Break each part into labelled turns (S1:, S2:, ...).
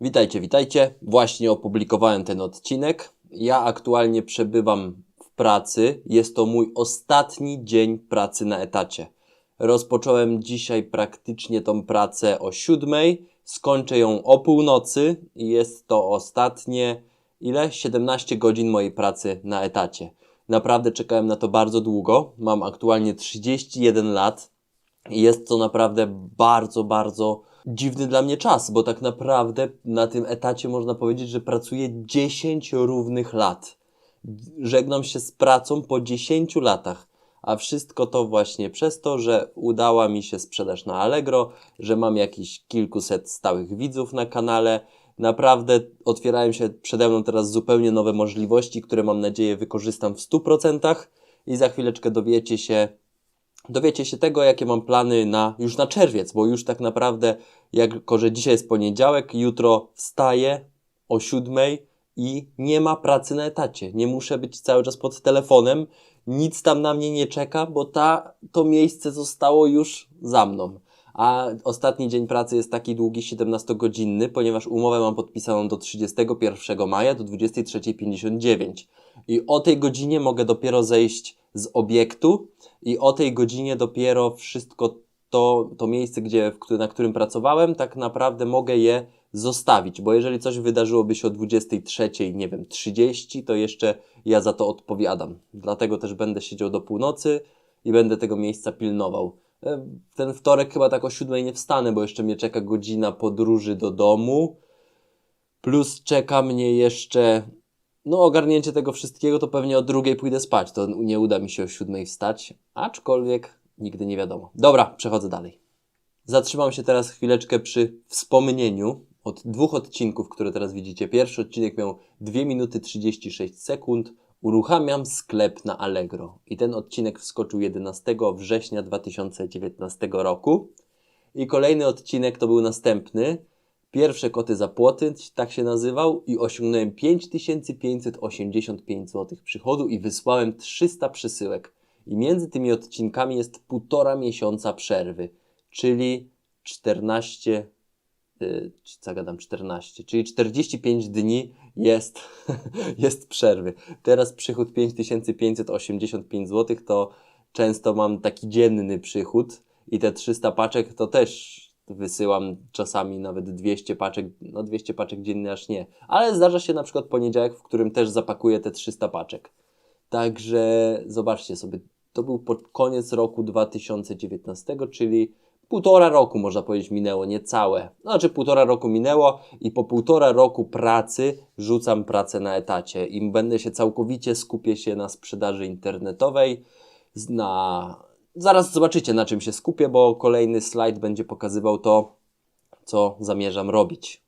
S1: Witajcie, witajcie. Właśnie opublikowałem ten odcinek. Ja aktualnie przebywam w pracy. Jest to mój ostatni dzień pracy na etacie. Rozpocząłem dzisiaj praktycznie tą pracę o siódmej, skończę ją o północy i jest to ostatnie, ile? 17 godzin mojej pracy na etacie. Naprawdę czekałem na to bardzo długo. Mam aktualnie 31 lat jest to naprawdę bardzo, bardzo dziwny dla mnie czas, bo tak naprawdę na tym etacie można powiedzieć, że pracuję 10 równych lat. Żegnam się z pracą po 10 latach. A wszystko to właśnie przez to, że udała mi się sprzedaż na Allegro, że mam jakiś kilkuset stałych widzów na kanale. Naprawdę otwierają się przede mną teraz zupełnie nowe możliwości, które mam nadzieję wykorzystam w 100% i za chwileczkę dowiecie się, dowiecie się tego, jakie mam plany na, już na czerwiec, bo już tak naprawdę, jako że dzisiaj jest poniedziałek, jutro wstaję o siódmej i nie ma pracy na etacie. Nie muszę być cały czas pod telefonem, nic tam na mnie nie czeka, bo ta, to miejsce zostało już za mną. A ostatni dzień pracy jest taki długi, 17-godzinny, ponieważ umowę mam podpisaną do 31 maja do 23.59. I o tej godzinie mogę dopiero zejść z obiektu i o tej godzinie dopiero wszystko to, to miejsce, gdzie, na którym pracowałem, tak naprawdę mogę je zostawić, bo jeżeli coś wydarzyłoby się o 23, nie wiem, 30, to jeszcze ja za to odpowiadam. Dlatego też będę siedział do północy i będę tego miejsca pilnował. E, Ten wtorek chyba tak o 7 nie wstanę, bo jeszcze mnie czeka godzina podróży do domu. Plus czeka mnie jeszcze no, ogarnięcie tego wszystkiego, to pewnie o drugiej pójdę spać. To nie uda mi się o siódmej wstać, aczkolwiek nigdy nie wiadomo. Dobra, przechodzę dalej. Zatrzymam się teraz chwileczkę przy wspomnieniu od dwóch odcinków, które teraz widzicie. Pierwszy odcinek miał 2 minuty 36 sekund. Uruchamiam sklep na Allegro. I ten odcinek wskoczył 11 września 2019 roku. I kolejny odcinek to był następny. Pierwsze koty za płoty, tak się nazywał, i osiągnąłem 5585 zł przychodu i wysłałem 300 przesyłek. I między tymi odcinkami jest półtora miesiąca przerwy, czyli 14, yy, co gadam, 14, czyli 45 dni jest, jest przerwy. Teraz przychód 5585 zł to często mam taki dzienny przychód i te 300 paczek to też wysyłam czasami nawet 200 paczek, no 200 paczek dziennie aż nie, ale zdarza się na przykład poniedziałek, w którym też zapakuję te 300 paczek. Także zobaczcie sobie, to był pod koniec roku 2019, czyli półtora roku można powiedzieć minęło, niecałe. Znaczy półtora roku minęło i po półtora roku pracy rzucam pracę na etacie i będę się całkowicie skupię się na sprzedaży internetowej, na... Zaraz zobaczycie na czym się skupię, bo kolejny slajd będzie pokazywał to, co zamierzam robić.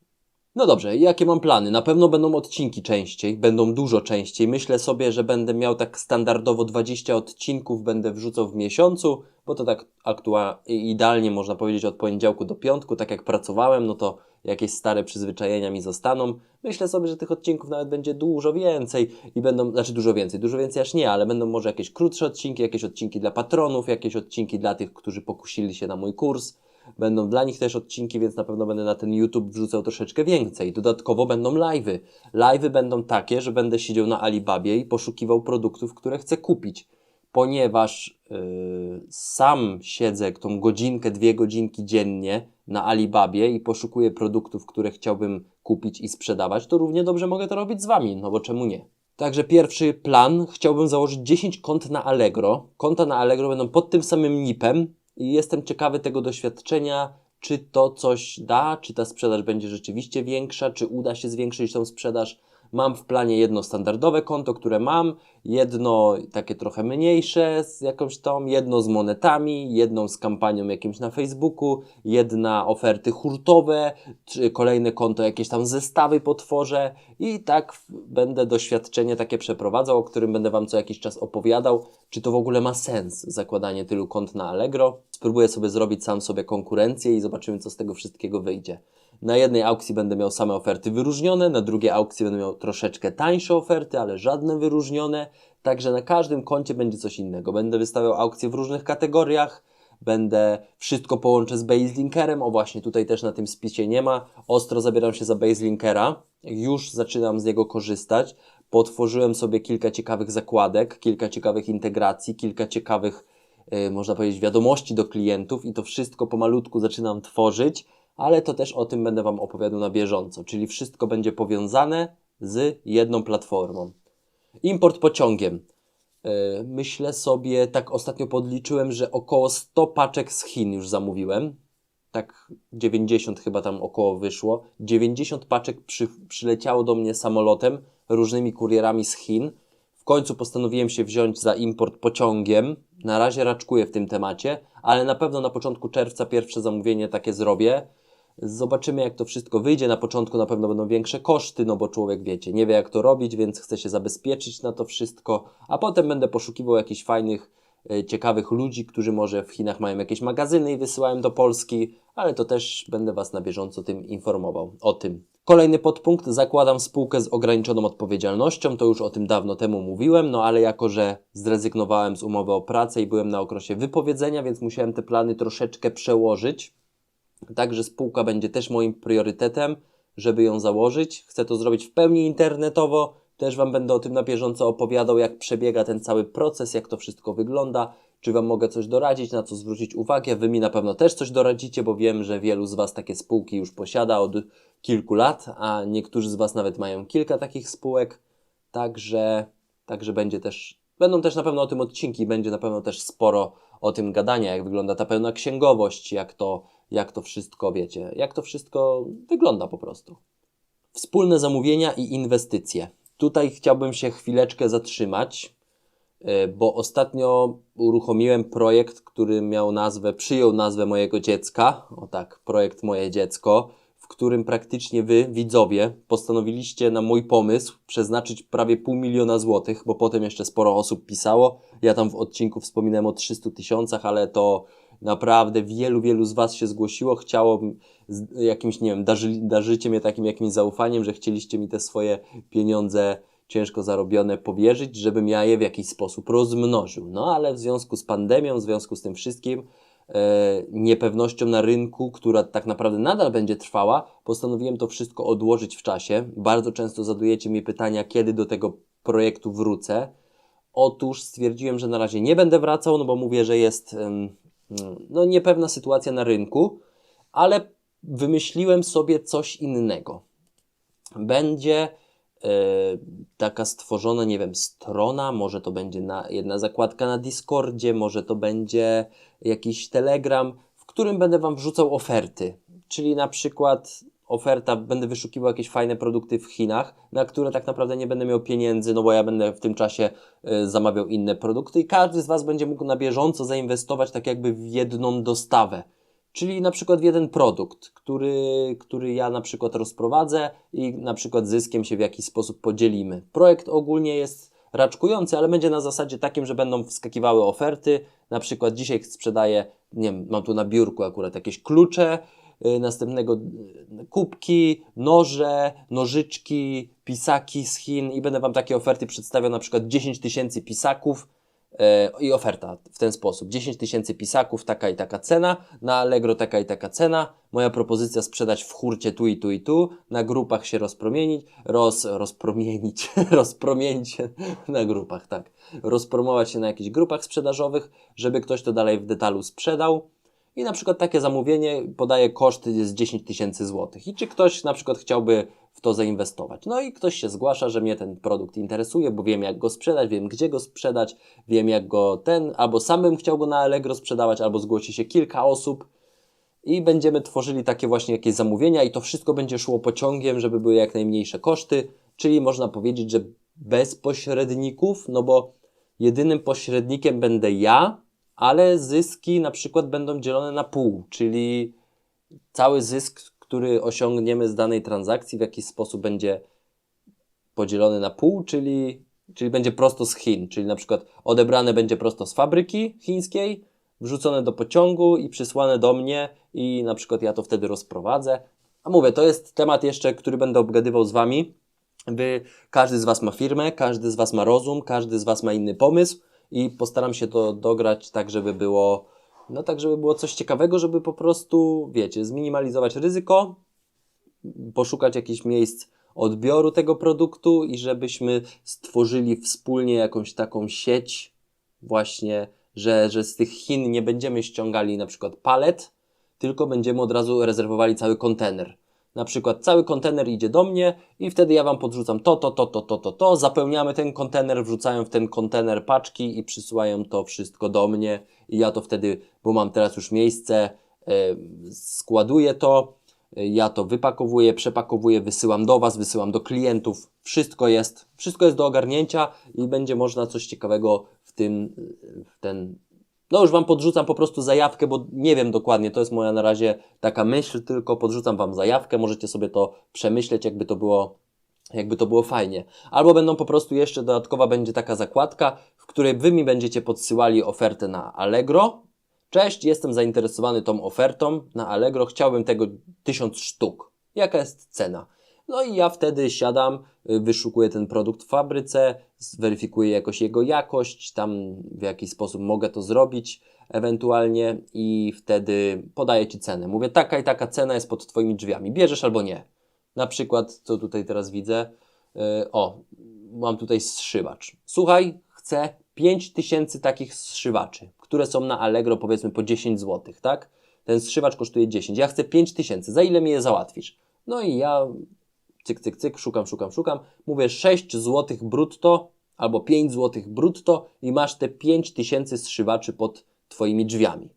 S1: No dobrze, jakie mam plany? Na pewno będą odcinki częściej, będą dużo częściej. Myślę sobie, że będę miał tak standardowo 20 odcinków, będę wrzucał w miesiącu, bo to tak aktualnie, idealnie można powiedzieć od poniedziałku do piątku, tak jak pracowałem, no to jakieś stare przyzwyczajenia mi zostaną. Myślę sobie, że tych odcinków nawet będzie dużo więcej i będą, znaczy dużo więcej, dużo więcej aż nie, ale będą może jakieś krótsze odcinki, jakieś odcinki dla patronów, jakieś odcinki dla tych, którzy pokusili się na mój kurs. Będą dla nich też odcinki, więc na pewno będę na ten YouTube wrzucał troszeczkę więcej. Dodatkowo będą live'y. Live'y będą takie, że będę siedział na Alibabie i poszukiwał produktów, które chcę kupić. Ponieważ yy, sam siedzę tą godzinkę, dwie godzinki dziennie na Alibabie i poszukuję produktów, które chciałbym kupić i sprzedawać, to równie dobrze mogę to robić z Wami, no bo czemu nie? Także pierwszy plan, chciałbym założyć 10 kont na Allegro. Konta na Allegro będą pod tym samym nipem i jestem ciekawy tego doświadczenia, czy to coś da, czy ta sprzedaż będzie rzeczywiście większa, czy uda się zwiększyć tą sprzedaż. Mam w planie jedno standardowe konto, które mam, jedno takie trochę mniejsze z jakąś tą, jedno z monetami, jedną z kampanią jakimś na Facebooku, jedna oferty hurtowe, czy kolejne konto jakieś tam zestawy potworzę i tak będę doświadczenie takie przeprowadzał, o którym będę Wam co jakiś czas opowiadał, czy to w ogóle ma sens zakładanie tylu kont na Allegro. Spróbuję sobie zrobić sam sobie konkurencję i zobaczymy co z tego wszystkiego wyjdzie. Na jednej aukcji będę miał same oferty wyróżnione, na drugiej aukcji będę miał troszeczkę tańsze oferty, ale żadne wyróżnione. Także na każdym koncie będzie coś innego. Będę wystawiał aukcje w różnych kategoriach, będę wszystko połączę z Baselinkerem. O właśnie, tutaj też na tym spisie nie ma. Ostro zabieram się za Baselinkera. Już zaczynam z niego korzystać. Potworzyłem sobie kilka ciekawych zakładek, kilka ciekawych integracji, kilka ciekawych, yy, można powiedzieć, wiadomości do klientów i to wszystko pomalutku zaczynam tworzyć, ale to też o tym będę Wam opowiadał na bieżąco, czyli wszystko będzie powiązane z jedną platformą. Import pociągiem. Yy, Myślę sobie, tak ostatnio podliczyłem, że około 100 paczek z Chin już zamówiłem. Tak 90 chyba tam około wyszło. 90 paczek przy, przyleciało do mnie samolotem, różnymi kurierami z Chin. W końcu postanowiłem się wziąć za import pociągiem. Na razie raczkuję w tym temacie, ale na pewno na początku czerwca pierwsze zamówienie takie zrobię. Zobaczymy, jak to wszystko wyjdzie. Na początku na pewno będą większe koszty, no bo człowiek, wiecie, nie wie, jak to robić, więc chce się zabezpieczyć na to wszystko, a potem będę poszukiwał jakichś fajnych, e, ciekawych ludzi, którzy może w Chinach mają jakieś magazyny i wysyłają do Polski, ale to też będę Was na bieżąco tym informował o tym. Kolejny podpunkt, zakładam spółkę z ograniczoną odpowiedzialnością, to już o tym dawno temu mówiłem, no ale jako, że zrezygnowałem z umowy o pracę i byłem na okresie wypowiedzenia, więc musiałem te plany troszeczkę przełożyć. Także spółka będzie też moim priorytetem, żeby ją założyć. Chcę to zrobić w pełni internetowo. Też Wam będę o tym na bieżąco opowiadał, jak przebiega ten cały proces, jak to wszystko wygląda. Czy Wam mogę coś doradzić, na co zwrócić uwagę? Wy mi na pewno też coś doradzicie, bo wiem, że wielu z Was takie spółki już posiada od kilku lat, a niektórzy z Was nawet mają kilka takich spółek. Także, także będzie też, będą też na pewno o tym odcinki, będzie na pewno też sporo o tym gadania, jak wygląda ta pełna księgowość, jak to, jak to wszystko, wiecie, jak to wszystko wygląda po prostu. Wspólne zamówienia i inwestycje. Tutaj chciałbym się chwileczkę zatrzymać, e, bo ostatnio uruchomiłem projekt, który miał nazwę, przyjął nazwę mojego dziecka. O tak, projekt Moje Dziecko, w którym praktycznie wy, widzowie, postanowiliście na mój pomysł przeznaczyć prawie pół miliona złotych, bo potem jeszcze sporo osób pisało. Ja tam w odcinku wspominałem o 300 tysiącach, ale to naprawdę wielu, wielu z Was się zgłosiło, chciało jakimś, nie wiem, darzy, darzycie mnie takim jakimś zaufaniem, że chcieliście mi te swoje pieniądze ciężko zarobione powierzyć, żebym ja je w jakiś sposób rozmnożył. No ale w związku z pandemią, w związku z tym wszystkim, e, niepewnością na rynku, która tak naprawdę nadal będzie trwała, postanowiłem to wszystko odłożyć w czasie. Bardzo często zadajecie mi pytania, kiedy do tego projektu wrócę. Otóż stwierdziłem, że na razie nie będę wracał, no bo mówię, że jest no, niepewna sytuacja na rynku, ale wymyśliłem sobie coś innego. Będzie e, taka stworzona, nie wiem, strona, może to będzie na, jedna zakładka na Discordzie, może to będzie jakiś Telegram, w którym będę Wam wrzucał oferty. Czyli na przykład oferta, będę wyszukiwał jakieś fajne produkty w Chinach, na które tak naprawdę nie będę miał pieniędzy, no bo ja będę w tym czasie e, zamawiał inne produkty i każdy z Was będzie mógł na bieżąco zainwestować tak jakby w jedną dostawę. Czyli na przykład w jeden produkt, który, który ja na przykład rozprowadzę i na przykład zyskiem się w jakiś sposób podzielimy. Projekt ogólnie jest raczkujący, ale będzie na zasadzie takim, że będą wskakiwały oferty. Na przykład dzisiaj sprzedaję, nie wiem, mam tu na biurku akurat jakieś klucze, następnego y, kubki, noże, nożyczki, pisaki z Chin i będę Wam takie oferty przedstawiał, na przykład 10 tysięcy pisaków, E, i oferta w ten sposób. 10 tysięcy pisaków, taka i taka cena, na Allegro taka i taka cena, moja propozycja sprzedać w hurcie tu i tu i tu, na grupach się rozpromienić, roz, rozpromienić, rozpromienić na grupach, tak, rozpromować się na jakichś grupach sprzedażowych, żeby ktoś to dalej w detalu sprzedał. I na przykład takie zamówienie podaje koszt jest 10 tysięcy złotych. I czy ktoś na przykład chciałby w to zainwestować? No i ktoś się zgłasza, że mnie ten produkt interesuje, bo wiem jak go sprzedać, wiem gdzie go sprzedać, wiem jak go ten, albo sam bym chciał go na Allegro sprzedawać, albo zgłosi się kilka osób i będziemy tworzyli takie właśnie jakieś zamówienia i to wszystko będzie szło pociągiem, żeby były jak najmniejsze koszty, czyli można powiedzieć, że bez pośredników, no bo jedynym pośrednikiem będę ja, ale zyski na przykład będą dzielone na pół, czyli cały zysk, który osiągniemy z danej transakcji, w jakiś sposób będzie podzielony na pół, czyli, czyli będzie prosto z Chin, czyli na przykład odebrane będzie prosto z fabryki chińskiej, wrzucone do pociągu i przysłane do mnie i na przykład ja to wtedy rozprowadzę. A mówię, to jest temat jeszcze, który będę obgadywał z Wami. Wy, każdy z Was ma firmę, każdy z Was ma rozum, każdy z Was ma inny pomysł i postaram się to dograć tak, żeby było No tak, żeby było coś ciekawego, żeby po prostu, wiecie, zminimalizować ryzyko, poszukać jakichś miejsc odbioru tego produktu i żebyśmy stworzyli wspólnie jakąś taką sieć właśnie, że, że z tych Chin nie będziemy ściągali na przykład palet, tylko będziemy od razu rezerwowali cały kontener. Na przykład cały kontener idzie do mnie i wtedy ja Wam podrzucam to, to, to, to, to, to, to, zapełniamy ten kontener, wrzucają w ten kontener paczki i przysyłają to wszystko do mnie. I ja to wtedy, bo mam teraz już miejsce, e, składuję to, e, ja to wypakowuję, przepakowuję, wysyłam do Was, wysyłam do klientów, wszystko jest, wszystko jest do ogarnięcia i będzie można coś ciekawego w tym, w ten no już Wam podrzucam po prostu zajawkę, bo nie wiem dokładnie, to jest moja na razie taka myśl, tylko podrzucam Wam zajawkę, możecie sobie to przemyśleć, jakby to było, jakby to było fajnie. Albo będą po prostu jeszcze dodatkowa będzie taka zakładka, w której Wy mi będziecie podsyłali ofertę na Allegro. Cześć, jestem zainteresowany tą ofertą na Allegro, chciałbym tego 1000 sztuk. Jaka jest cena? No i ja wtedy siadam, y, wyszukuję ten produkt w fabryce, zweryfikuję jakoś jego jakość, tam w jakiś sposób mogę to zrobić ewentualnie i wtedy podaję Ci cenę. Mówię, taka i taka cena jest pod Twoimi drzwiami. Bierzesz albo nie. Na przykład, co tutaj teraz widzę, yy, o, mam tutaj zszywacz. Słuchaj, chcę 5000 takich zszywaczy, które są na Allegro powiedzmy po 10 zł, tak? Ten zszywacz kosztuje 10. Ja chcę 5000. Za ile mi je załatwisz? No i ja cyk, cyk, cyk, szukam, szukam, szukam. Mówię 6 zł brutto albo 5 zł brutto i masz te 5 tysięcy zszywaczy pod Twoimi drzwiami.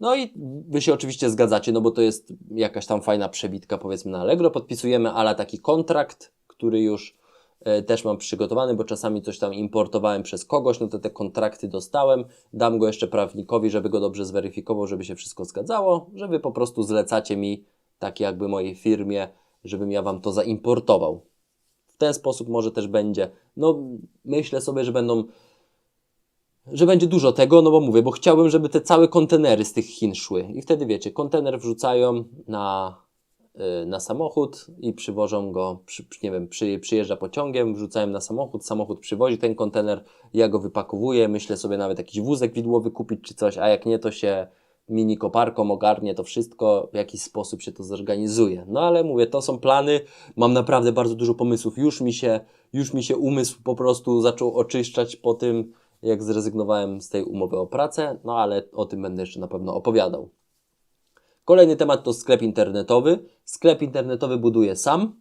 S1: No i Wy się oczywiście zgadzacie, no bo to jest jakaś tam fajna przebitka powiedzmy na Allegro. Podpisujemy ale taki kontrakt, który już e, też mam przygotowany, bo czasami coś tam importowałem przez kogoś, no to te kontrakty dostałem, dam go jeszcze prawnikowi, żeby go dobrze zweryfikował, żeby się wszystko zgadzało, że Wy po prostu zlecacie mi, tak jakby mojej firmie, żebym ja Wam to zaimportował. W ten sposób może też będzie. No, myślę sobie, że będą, że będzie dużo tego, no bo mówię, bo chciałbym, żeby te całe kontenery z tych Chin szły. I wtedy wiecie, kontener wrzucają na, yy, na samochód i przywożą go, przy, nie wiem, przy, przyjeżdża pociągiem, wrzucają na samochód, samochód przywozi ten kontener, ja go wypakowuję, myślę sobie nawet jakiś wózek widłowy kupić czy coś, a jak nie, to się mini koparką ogarnie to wszystko, w jakiś sposób się to zorganizuje. No ale mówię, to są plany, mam naprawdę bardzo dużo pomysłów, już mi się, już mi się umysł po prostu zaczął oczyszczać po tym, jak zrezygnowałem z tej umowy o pracę, no ale o tym będę jeszcze na pewno opowiadał. Kolejny temat to sklep internetowy. Sklep internetowy buduję sam,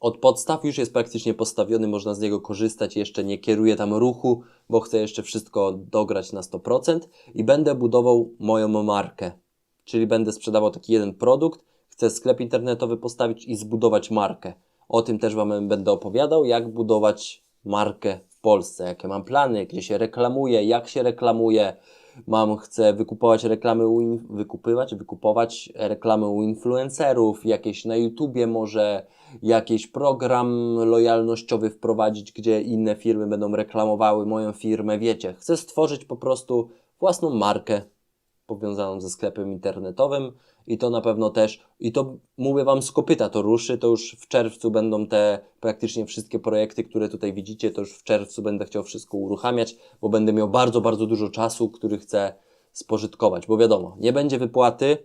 S1: od podstaw już jest praktycznie postawiony, można z niego korzystać, jeszcze nie kieruję tam ruchu, bo chcę jeszcze wszystko dograć na 100% i będę budował moją markę. Czyli będę sprzedawał taki jeden produkt, chcę sklep internetowy postawić i zbudować markę. O tym też Wam będę opowiadał, jak budować markę w Polsce, jakie mam plany, gdzie się reklamuję, jak się reklamuję, mam, chcę wykupować reklamy, u, wykupywać, wykupować reklamy u influencerów, jakieś na YouTubie może, jakiś program lojalnościowy wprowadzić, gdzie inne firmy będą reklamowały moją firmę, wiecie, chcę stworzyć po prostu własną markę powiązaną ze sklepem internetowym i to na pewno też, i to mówię Wam z kopyta to ruszy, to już w czerwcu będą te praktycznie wszystkie projekty, które tutaj widzicie, to już w czerwcu będę chciał wszystko uruchamiać, bo będę miał bardzo, bardzo dużo czasu, który chcę spożytkować, bo wiadomo, nie będzie wypłaty,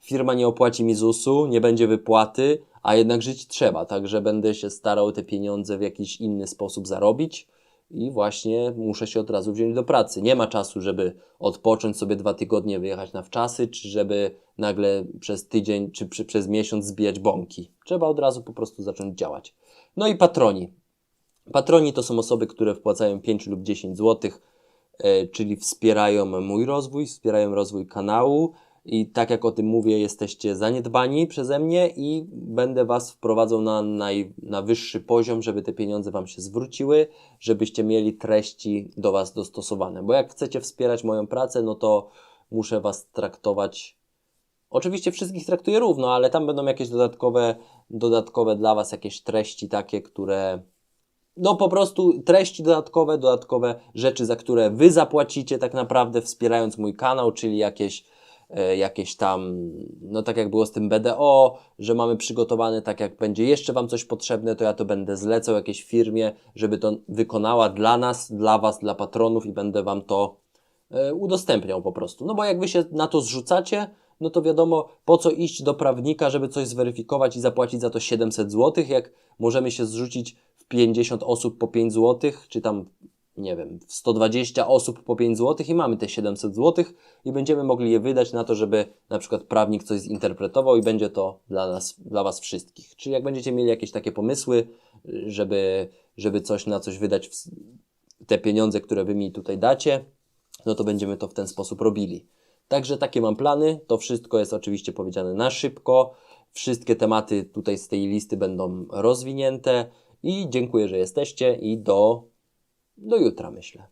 S1: firma nie opłaci mi ZUS-u, nie będzie wypłaty, a jednak żyć trzeba, także będę się starał te pieniądze w jakiś inny sposób zarobić i właśnie muszę się od razu wziąć do pracy. Nie ma czasu, żeby odpocząć sobie dwa tygodnie, wyjechać na wczasy, czy żeby nagle przez tydzień, czy przy, przez miesiąc zbijać bąki. Trzeba od razu po prostu zacząć działać. No i patroni. Patroni to są osoby, które wpłacają 5 lub 10 zł, yy, czyli wspierają mój rozwój, wspierają rozwój kanału, i tak jak o tym mówię, jesteście zaniedbani przeze mnie i będę Was wprowadzał na, naj, na wyższy poziom, żeby te pieniądze Wam się zwróciły, żebyście mieli treści do Was dostosowane. Bo jak chcecie wspierać moją pracę, no to muszę Was traktować. Oczywiście wszystkich traktuję równo, ale tam będą jakieś dodatkowe, dodatkowe dla Was jakieś treści takie, które no po prostu treści dodatkowe, dodatkowe rzeczy, za które Wy zapłacicie tak naprawdę wspierając mój kanał, czyli jakieś jakieś tam, no tak jak było z tym BDO, że mamy przygotowane, tak jak będzie jeszcze Wam coś potrzebne, to ja to będę zlecał jakiejś firmie, żeby to wykonała dla nas, dla Was, dla patronów i będę Wam to e, udostępniał po prostu. No bo jak wy się na to zrzucacie, no to wiadomo, po co iść do prawnika, żeby coś zweryfikować i zapłacić za to 700 zł, jak możemy się zrzucić w 50 osób po 5 zł, czy tam, nie wiem, w 120 osób po 5 zł i mamy te 700 zł i będziemy mogli je wydać na to, żeby na przykład prawnik coś zinterpretował i będzie to dla nas, dla Was wszystkich. Czyli jak będziecie mieli jakieś takie pomysły, żeby, żeby coś na coś wydać, te pieniądze, które Wy mi tutaj dacie, no to będziemy to w ten sposób robili. Także takie mam plany. To wszystko jest oczywiście powiedziane na szybko. Wszystkie tematy tutaj z tej listy będą rozwinięte. I dziękuję, że jesteście i do, do jutra, myślę.